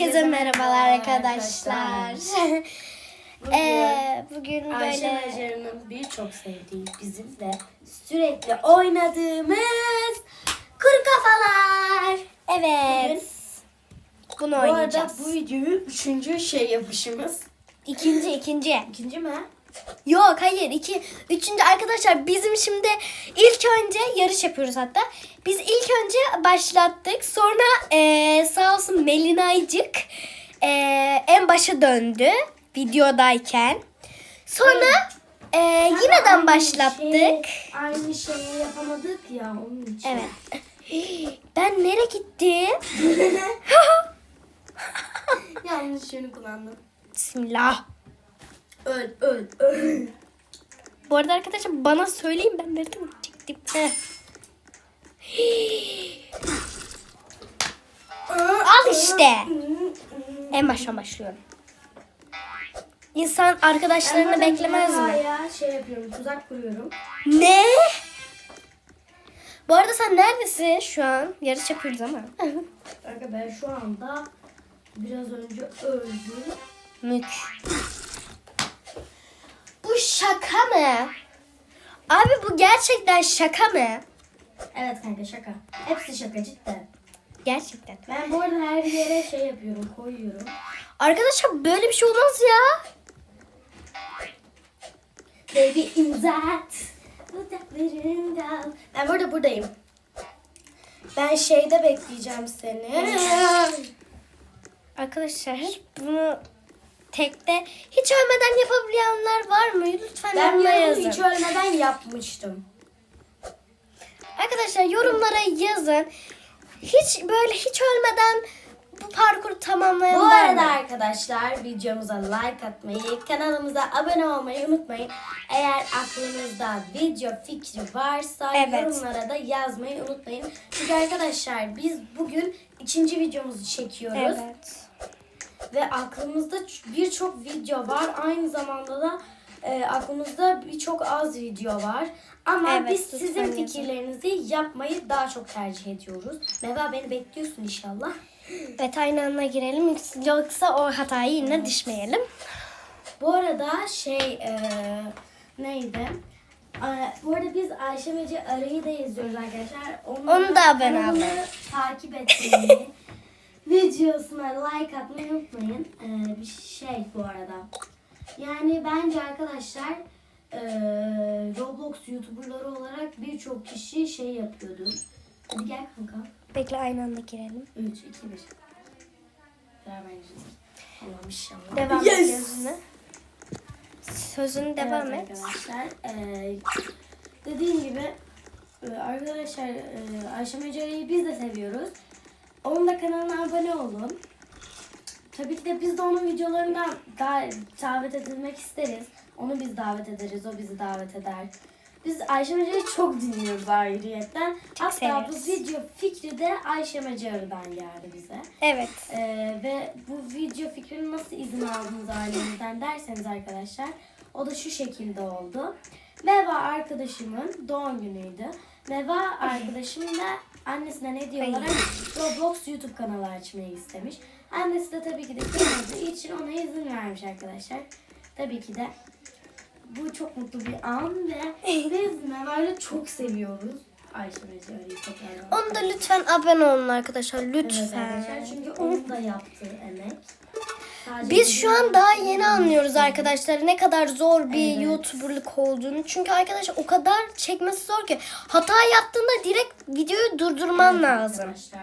Herkese merhabalar arkadaşlar. Bugün Ee, bugün Ayşe böyle Nacar'ın birçok sevdiği bizim de sürekli oynadığımız kuru kafalar. evet bunu Bu arada oynayacağız. bu videoyu üçüncü şey yapışımız. İkinci ikinci. İkinci mi? Yok hayır iki üçüncü arkadaşlar bizim şimdi ilk önce yarış yapıyoruz hatta. Biz ilk önce başlattık sonra eee sağ olsun Melinaycık eee, en başa döndü videodayken. Sonra eee, yineden Aynı başlattık. şeyi- aynı şeyi yapamadık ya onun için. Evet. Ben nereye gittim? Yanlış yönü kullandım. Bismillah. Öl öl öl. Bu arada arkadaşlar bana söyleyin ben nereden gidecektim? Heh. Al işte. En baştan başlıyorum. İnsan arkadaşlarını Ben beklemez mi? havaya şey yapıyorum tuzak kuruyorum. Ne? Bu arada sen neredesin şu an? Yarış yapıyoruz ama. Kanka ben şu anda biraz önce öldüm. Mük. Bu şaka mı? Abi bu gerçekten şaka mı? Evet kanka şaka. Hepsi şaka cidden. Gerçekten. Ben bu arada her yere şey yapıyorum koyuyorum. Arkadaşlar böyle bir şey olmaz ya. Baby imzat. Dudaklarında. Ben burada buradayım. Ben şeyde bekleyeceğim seni. Arkadaşlar bunu tekte hiç ölmeden yapabilenler var mı? Lütfen ben yorumlara yazın. hiç ölmeden yapmıştım. Arkadaşlar yorumlara yazın. Hiç böyle hiç ölmeden bu parkuru tamamlayan Bu var arada mı? arkadaşlar videomuza like atmayı, kanalımıza abone olmayı unutmayın. Eğer aklınızda video fikri varsa Evet. yorumlara da yazmayı unutmayın. Çünkü arkadaşlar biz bugün ikinci videomuzu çekiyoruz. Evet. Ve aklımızda birçok video var. Aynı zamanda da e, aklımızda birçok az video var. Ama Evet, biz sizin fikirlerinizi yapmayı daha çok tercih ediyoruz. Meva beni bekliyorsun inşallah. Ve aynı anda girelim yoksa o hatayı yine düşmeyelim. Bu arada şey e, neydi? Bu arada biz Ayşe Mece Arı'yı da izliyoruz arkadaşlar. Onun, Onu da olun. takip etmeyi, videosuna like atmayı unutmayın. E, bir şey bu arada. Yani bence arkadaşlar e, Roblox YouTuberları olarak birçok kişi şey yapıyordu. Hadi gel kanka. Bekle aynı anda girelim. 3, 2, 1. Beraber gireceğiz. Allah'ım inşallah. Devam Yes! et sözünü. Sözünü devam evet et. arkadaşlar. Ee, dediğim gibi e, arkadaşlar e, Ayşe Mecera'yı biz de seviyoruz. Onun da kanalına abone olun. Tabii ki de biz de onun videolarından daha davet edilmek isteriz. Onu biz davet ederiz, o bizi davet eder. Biz Ayşe Mecera'yı çok dinliyoruz ayrıyetten. Hatta bu video fikri de Ayşe Mecera'dan geldi bize. Evet. Ee, ve bu video fikrini nasıl izin aldınız ailenizden derseniz arkadaşlar o da şu şekilde oldu. Meva arkadaşımın doğum günüydü. Meva arkadaşım da annesine Hayır. olarak Roblox YouTube kanalı açmayı istemiş. Annesi de tabii ki de kırmadığı için ona izin vermiş arkadaşlar. Tabii ki de bu çok mutlu bir an ve biz Meva'yı çok seviyoruz. Ayşe Mecera'yı tekrardan. Onu da lütfen abone olun arkadaşlar. Evet Lütfen. arkadaşlar çünkü onun da yaptığı emek. Biz şu an daha yeni anlıyoruz arkadaşlar ne kadar zor bir Evet. YouTuber'lık olduğunu. Çünkü arkadaşlar o kadar çekmesi zor ki hata yaptığında direkt videoyu durdurman Evet lazım. Arkadaşlar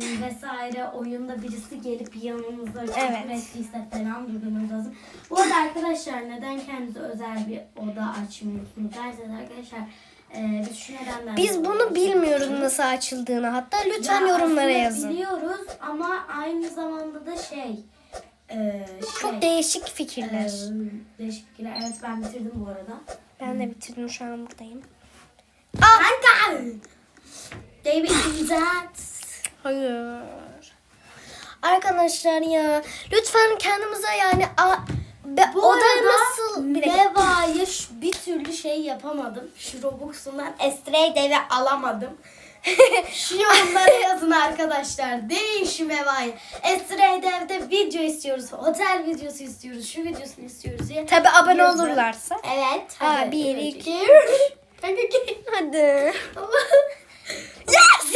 vesaire oyunda birisi gelip yanımızda küfür Evet. ettiyse falan durdurmamız lazım. Bu arada arkadaşlar neden kendinize özel bir oda açmıyorsunuz derseniz arkadaşlar e, biz şu Biz bunu bilmiyoruz nasıl açıldığını. Hatta lütfen Ya yorumlara yazın. Biliyoruz ama aynı zamanda da şey, e, şey Çok değişik fikirler. e, değişik fikirler. Evet ben bitirdim bu arada. Ben de bitirdim şu an buradayım. Kanka! David imzat. Hayır. Arkadaşlar ya lütfen kendimize yani a, be, Bu oda arada nasıl bir dakika. Meva'ya şu- bir türlü şey yapamadım. Şu Robux'undan Estrey ve alamadım. Şu yorumlara yazın arkadaşlar. Deyin şu Meva'yı. Esra'yı evde video istiyoruz. Otel videosu istiyoruz. Şu videosunu istiyoruz diye. Tabi abone Yazın. olurlarsa. Evet. Ha, hadi. bir, Evet. iki, üç. Hadi. Yes!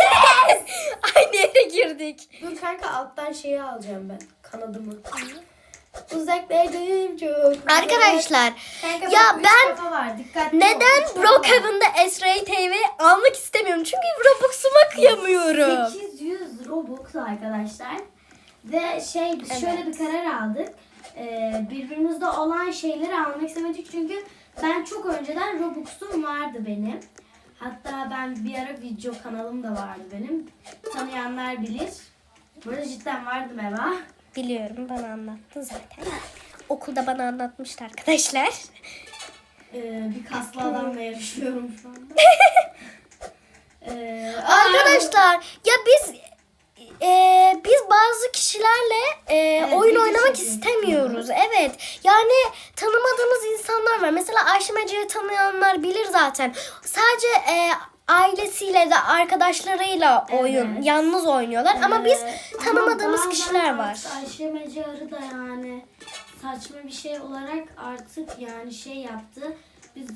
Aynı yere girdik. Dur kanka alttan şeyi alacağım ben. Kanadımı. Uzaklardayım çok. Arkadaşlar Kanka ya ben var. Neden. Brookhaven'da Esray TV almak istemiyorum? Çünkü Robux'uma kıyamıyorum. 800 Robux arkadaşlar. Ve şey biz şöyle bir karar aldık. Ee, birbirimizde olan şeyleri almak istemedik çünkü ben çok önceden Robux'um vardı benim. Hatta ben bir ara video kanalım da vardı benim. Tanıyanlar bilir. Böyle cidden vardı Eva. Biliyorum bana anlattın zaten. Okulda bana anlatmıştı arkadaşlar. Ee, bir kaslı adamla yarışıyorum şu anda. Ee, Arkadaşlar ya biz e, biz bazı kişilerle e, oyun video oynamak çekiyoruz. istemiyoruz. Evet. Yani tanımadığımız insanlar var. Mesela Ayşe Mece'yi tanıyanlar bilir zaten. Sadece e, ailesiyle de arkadaşlarıyla oyun Evet. yalnız oynuyorlar ama biz tanımadığımız ama kişiler var. Ayşe Mecarı da yani saçma bir şey olarak artık yani şey yaptı. Biz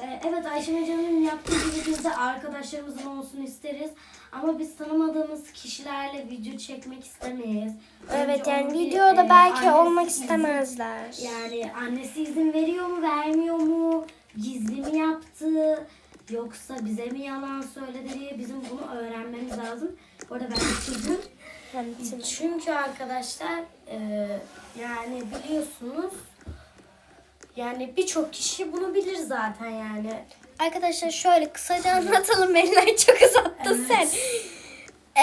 e, evet Ayşe Mecarı'nın yaptığı gibi biz de arkadaşlarımızın olsun isteriz. Ama biz tanımadığımız kişilerle video çekmek istemeyiz. Evet Önce yani videoda e, belki olmak izin- istemezler. Yani annesi izin veriyor mu vermiyor mu? Gizli mi yaptı? Yoksa bize mi yalan söyledi diye bizim bunu öğrenmemiz lazım. Bu arada ben. Yani Çünkü arkadaşlar e, yani biliyorsunuz yani birçok kişi bunu bilir zaten yani. Arkadaşlar şöyle kısaca anlatalım. Melinay çok uzattın sen.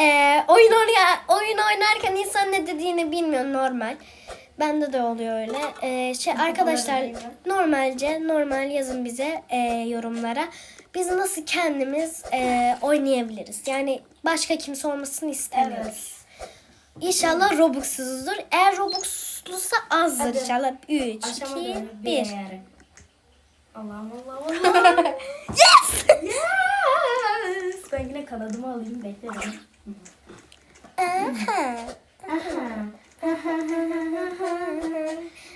Ee, oyun oynaya, oyun oynarken insan ne dediğini bilmiyor normal. Bende de oluyor öyle. Ee, şey arkadaşlar normalce normal yazın bize e, yorumlara. Biz nasıl kendimiz e, oynayabiliriz? Yani başka kimse olmasını istemiyoruz. İnşallah Robux'suzdur. Eğer Robux'luysa azdır Hadi. inşallah. 3, Aşama 2, dönüp 1. yere. Allah'ım Allah'ım Allah'ım. Yes! yes! Ben yine kanadımı alayım beklerim. Aha.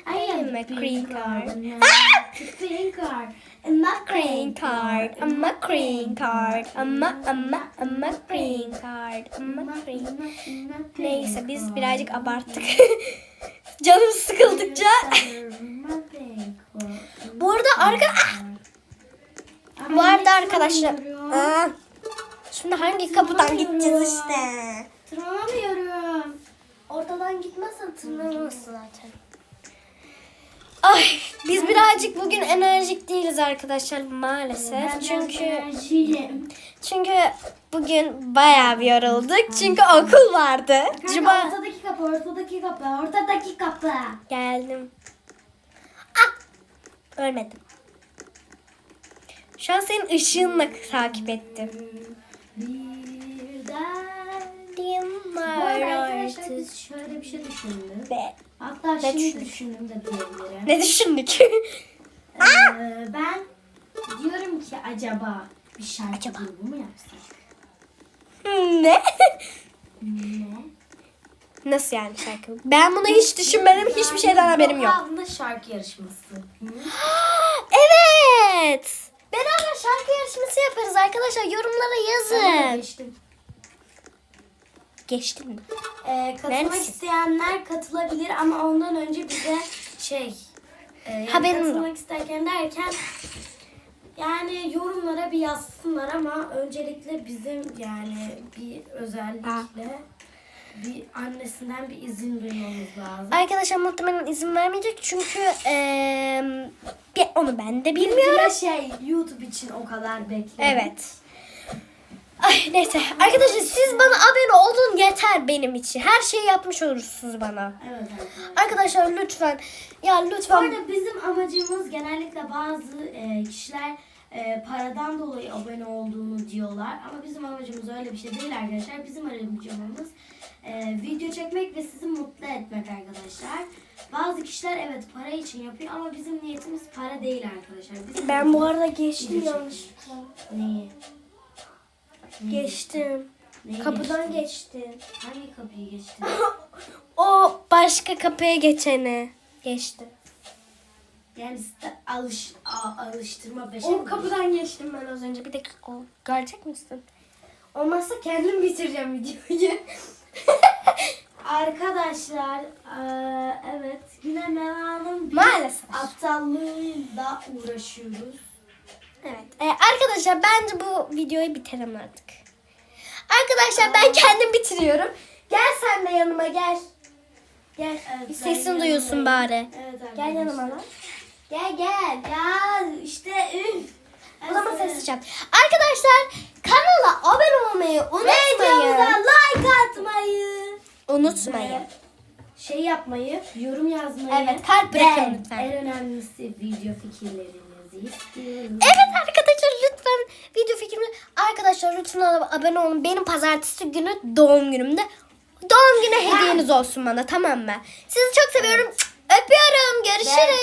I am a green card. Green card. My Green card, I'm a green card, I'm a, I'm a, I'm a green card, I'm a green. Neyse biz birazcık abarttık. Canım sıkıldıkça. Bu arada arka... Bu arada arkadaşlar. Aa, Şimdi hangi kapıdan gideceğiz işte? Tırmanamıyorum. Ortadan gitmezsen tırmanamazsın zaten. Ay biz birazcık bugün enerjik değiliz arkadaşlar maalesef. Çünkü çünkü bugün bayağı bir yorulduk. Çünkü okul vardı. Cuma. Cuma Ortadaki kapı, ortadaki kapı, ortadaki kapı. geldim. Ah! Ölmedim. Şu an senin ışığınla takip ettim. Birden. Arkadaşlar artık. biz şöyle bir şey düşündük. Be. Hatta Ne şimdi düşündüm de diyebilirim. Ne düşündük? Ee, ben diyorum ki acaba bir şarkı Acaba? grubu mu yapsak? ne? Ne? Nasıl yani şarkı? Ben bunu hiç düşünmedim. Hiçbir şeyden haberim yok. Brookhaven'da şarkı yarışması. Evet. Beraber şarkı yarışması yaparız arkadaşlar. Yorumlara yazın. geçtim. Geçtin mi? Ee, katılmak Neredesin? isteyenler katılabilir ama ondan önce bize şey e, yani Haberim yok. katılmak isterken derken yani yorumlara bir yazsınlar ama öncelikle bizim yani bir özellikle bir annesinden bir izin duymamız lazım. Arkadaşlar muhtemelen izin vermeyecek çünkü eee, bir- onu ben de Bilmiyorum. bilmiyorum. şey YouTube için o kadar bekledim. Evet. Ay neyse. Arkadaşlar siz bana abone olun yeter benim için. Her şeyi yapmış olursunuz bana. Evet arkadaşlar. Arkadaşlar lütfen ya Bu lütfen arada bizim amacımız genellikle bazı e, kişiler e, paradan dolayı abone olduğunu diyorlar. Ama bizim amacımız öyle bir şey değil arkadaşlar. Bizim amacımız e, video çekmek ve sizi mutlu etmek arkadaşlar. Bazı kişiler evet para için yapıyor ama bizim niyetimiz para değil arkadaşlar. Bizim ben bu arada geçtim video yanlış. çekmek. Neyi? Geçtim. Neyi Kapıdan geçtin? geçtim. Hangi kapıyı geçtin? O başka kapıya geçene geçti. yani alış, a- alıştırma beşe O kapıdan geçtim ben az önce. Bir dakika. Görecek misin? Olmazsa kendim bitireceğim videoyu. Arkadaşlar eee, evet yine Mela'nın bir Maalesef. aptallığıyla uğraşıyoruz. Evet. Ee, arkadaşlar bence bu videoyu bitirelim artık. Arkadaşlar ben kendim bitiriyorum. Gel sen de yanıma gel. Gel. Evet, sesini duyuyorsun bari. Evet Gel yanıma lan. Gel gel. Ya işte üf. O zaman ses çat. Arkadaşlar kanala abone olmayı Videomuza unutmayın. like atmayı. Unutmayın. Şey yapmayı, yorum yazmayı. Evet, kalp bırakın lütfen. En önemlisi video fikirlerinizi istiyorum. Evet arkadaşlar Video fikrimde arkadaşlar lütfen abone olun. Benim pazartesi günü doğum günümde. Doğum günü hediyeniz olsun bana tamam mı? Sizi çok seviyorum. Öpüyorum. Görüşürüz.